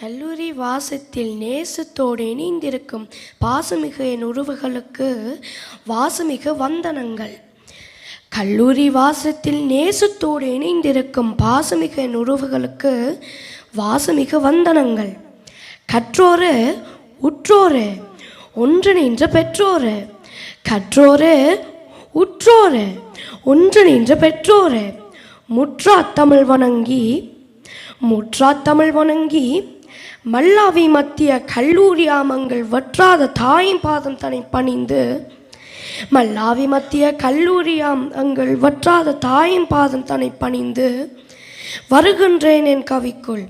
கல்லூரி வாசத்தில் நேசத்தோடு இணைந்திருக்கும் பாசமிகு என் உறவுகளுக்கு வாசமிகு வந்தனங்கள். கல்லூரி வாசத்தில் நேசத்தோடு இணைந்திருக்கும் பாசமிகு என் உறவுகளுக்கு வாசமிகு வந்தனங்கள். கற்றோரு உற்றோரு ஒன்றிணைன்ற பெற்றோரு. கற்றோரு உற்றோரு ஒன்றிணைன்ற பெற்றோரு. முற்றா தமிழ் வணங்கி முற்றா தமிழ் வணங்கி மல்லாவி மத்திய கல்லூரி ஆமங்கள் வற்றாத தாயின் பாதம் தன்னை பணிந்து மல்லாவி மத்திய கல்லூரி ஆமங்கள் வற்றாத தாயின் பாதம் தன்னை பணிந்து வருகின்றேன் என் கவிக்குள்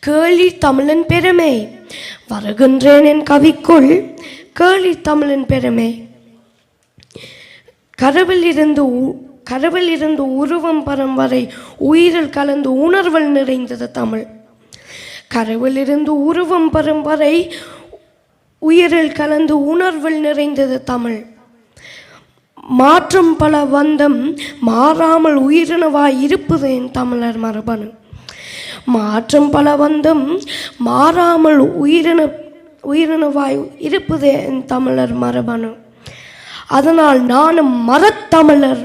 கேலி தமிழன் பெருமை. வருகின்றேன் என் கவிக்குள் கேளி தமிழன் பெருமை. கருவில் இருந்து உ- கருவில் இருந்து உருவம் பரம் வரை உயிரில் கலந்து உணர்வல் நிறைந்தது தமிழ். கரவிலிருந்து உருவம் பெறும் வரை உயிரில் கலந்து உணர்வில் நிறைந்தது தமிழ். மாற்றம் பல வந்தம் மாறாமல் உயிரினவாய் இருப்பது என் தமிழர் மரபணு. மாற்றம் பல வந்தம் மாறாமல் உயிரின உயிரினவாய் இருப்பது என் தமிழர் மரபணு. அதனால் நானும் மரத்தமிழர்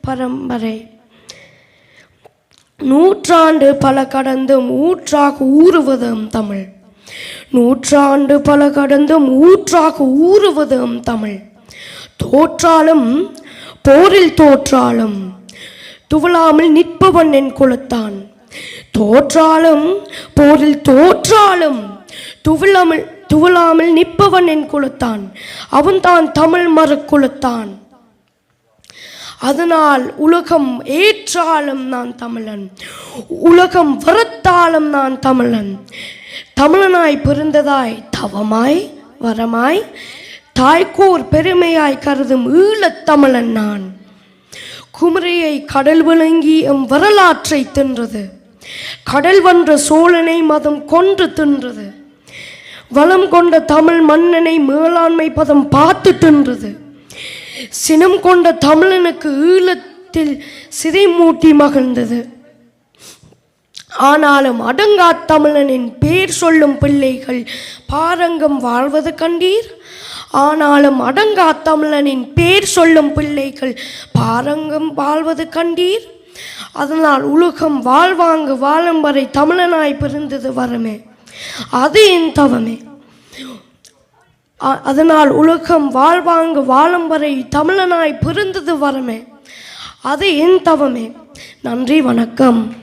பரம்பரை. நூற்றாண்டு பல கடந்தும் ஊற்றாக ஊறுவதும் தமிழ். நூற்றாண்டு பல கடந்தும் ஊற்றாக ஊறுவதும் தமிழ். தோற்றாலும் போரில் தோற்றாலும் துவளாமல் நிற்பவன் என் குலத்தான். தோற்றாலும் போரில் தோற்றாலும் துவளாமல் துவளாமல் நிற்பவன் என் குலத்தான். அவன்தான் தமிழ் மறு குலத்தான் அதனால் உலகம் ஏற்றாலும் நான் தமிழன். உலகம் வரத்தாலும் நான் தமிழன். தமிழனாய் பிறந்ததாய் தவமாய் வரமாய் தாய்க்கோர் பெருமையாய் கருதும் ஈழத்தமிழன் நான். குமரியை கடல் விளங்கி எம் வரலாற்றை தின்றது. கடல் வன்ற சோழனை மதம் கொன்று தின்றது. வளம் கொண்ட தமிழ் மன்னனை மேலாண்மை பதம் பார்த்து தின்றது. சினம் கொண்ட தமிழனுக்கு ஈழத்தில் சிதை மூட்டி மகிழ்ந்தது. ஆனாலும் அடங்கா தமிழனின் பேர் சொல்லும் பிள்ளைகள் பாரங்கம் வாழ்வது கண்டீர்? ஆனாலும் அடங்கா தமிழனின் பேர் சொல்லும் பிள்ளைகள் பாரங்கம் வாழ்வது கண்டீர்? அதனால் உலகம் வாழ்வாங்கு வாழும் வரை தமிழனாய் பிறந்தது வரமே. அது என் தவமே. அதனால் உலகம் வாழ்வாங்கு வாழும் வரை தமிழனாய் பிறந்தது வரமே. அது என் தவமே. நன்றி வணக்கம்.